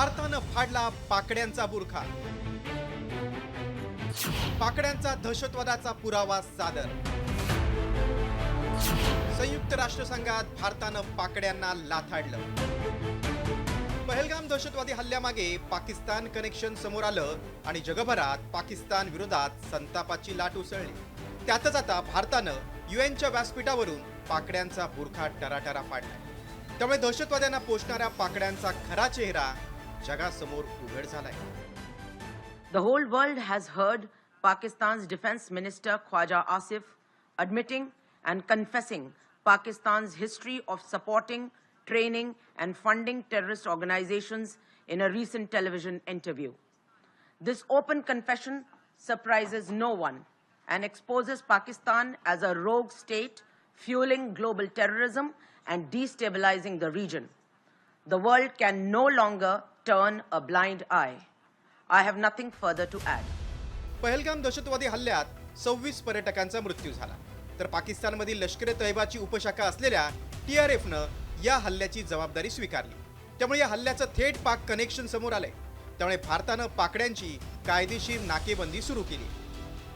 भारतानं फाडला पाकड्यांचा बुरखा. पाकड्यांचा दहशतवादाचा पुरावा सादर. संयुक्त राष्ट्रसंघात भारतानं पाकड्यांना लाथाडलं. पहलगाम दहशतवादी हल्ल्यामागे पाकिस्तान कनेक्शन समोर आलं आणि जगभरात पाकिस्तान विरोधात संतापाची लाट उसळली. त्यातच आता भारतानं युएनच्या व्यासपीठावरून पाकड्यांचा बुरखा टराटरा पाडलाय. त्यामुळे दहशतवाद्यांना पोचणाऱ्या पाकड्यांचा खरा चेहरा जगासमोर उघड झालाय The whole world has heard Pakistan's Defense Minister Khwaja Asif admitting and confessing Pakistan's history of supporting, training, and funding terrorist organizations in a recent television interview. This open confession surprises no one and exposes Pakistan as a rogue state fueling global terrorism and destabilizing the region. The world can no longer turn a blind eye. I have nothing further to add. Pahalgam दहशतवादी हल्ल्यात सव्वीस पर्यटकांचा मृत्यू झाला. तर पाकिस्तानमधील लष्कर ए उपशाखा असलेल्या टी आर एफनं या हल्ल्याची जबाबदारी स्वीकारली. त्यामुळे या हल्ल्याचं थेट पाक कनेक्शन समोर आलंय. त्यामुळे भारतानं पाकड्यांची कायदेशीर नाकेबंदी सुरू केली.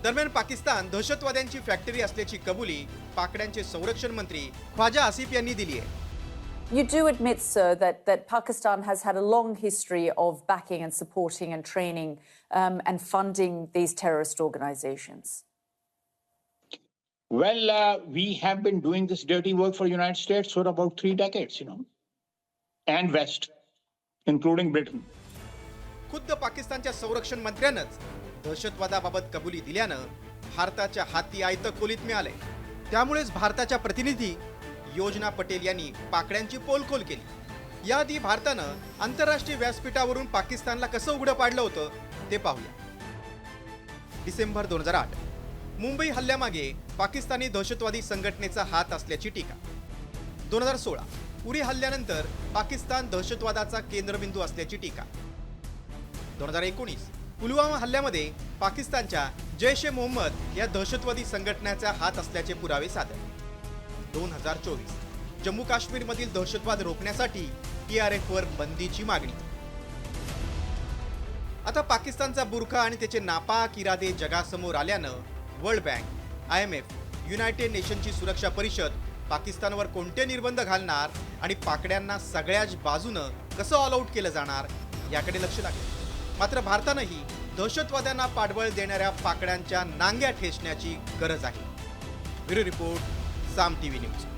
दरम्यान पाकिस्तान दहशतवाद्यांची फॅक्टरी असल्याची कबुली पाकड्यांचे संरक्षण मंत्री ख्वाजा आसिफ यांनी दिली आहे. You do admit, sir, that, that Pakistan has had a long history of backing and supporting and training um, and funding these terrorist organizations. Well, uh, we have been doing this dirty work for United States for about three decades, you know, and West, including Britain. खुद्द पाकिस्तानच्या संरक्षण मंत्र्यानंच दहशतवादाबाबत कबुली दिल्यानं भारताच्या हाती आयतं खोलीत मिळालंय त्यामुळेच भारताच्या प्रतिनिधी योजना पटेल यांनी पाकड्यांची पोलखोल केली. याआधी भारतानं आंतरराष्ट्रीय व्यासपीठावरून पाकिस्तानला कसं उघडं पाडलं होतं ते पाहूया. डिसेंबर दोन हजार आठ. मुंबई हल्ल्यामागे पाकिस्तानी दहशतवादी संघटनेचा हात असल्याची टीका. दोन हजार सोळा. उरी हल्ल्यानंतर पाकिस्तान दहशतवादाचा केंद्रबिंदू असल्याची टीका. दोन हजार एकोणीस. पुलवामा हल्ल्यामध्ये पाकिस्तानच्या जैश ए मोहम्मद या दहशतवादी संघटनेचा हात असल्याचे पुरावे सादर. दोन हजार चोवीस. जम्मू काश्मीरमधील दहशतवाद रोखण्यासाठी टी आर वर बंदीची मागणी. आता पाकिस्तानचा बुरखा आणि त्याचे नापाक इरादे जगासमोर आल्यानं World Bank I M F United नेशनची सुरक्षा परिषद पाकिस्तानवर कोणते निर्बंध घालणार आणि पाकड्यांना सगळ्याच बाजूनं कसं ऑल आऊट केलं जाणार याकडे लक्ष लागले. मात्र भारतानंही दहशतवाद्यांना पाठबळ देणाऱ्या पाकड्यांच्या नांग्या ठेचण्याची गरज आहे. Bureau report Saam TV news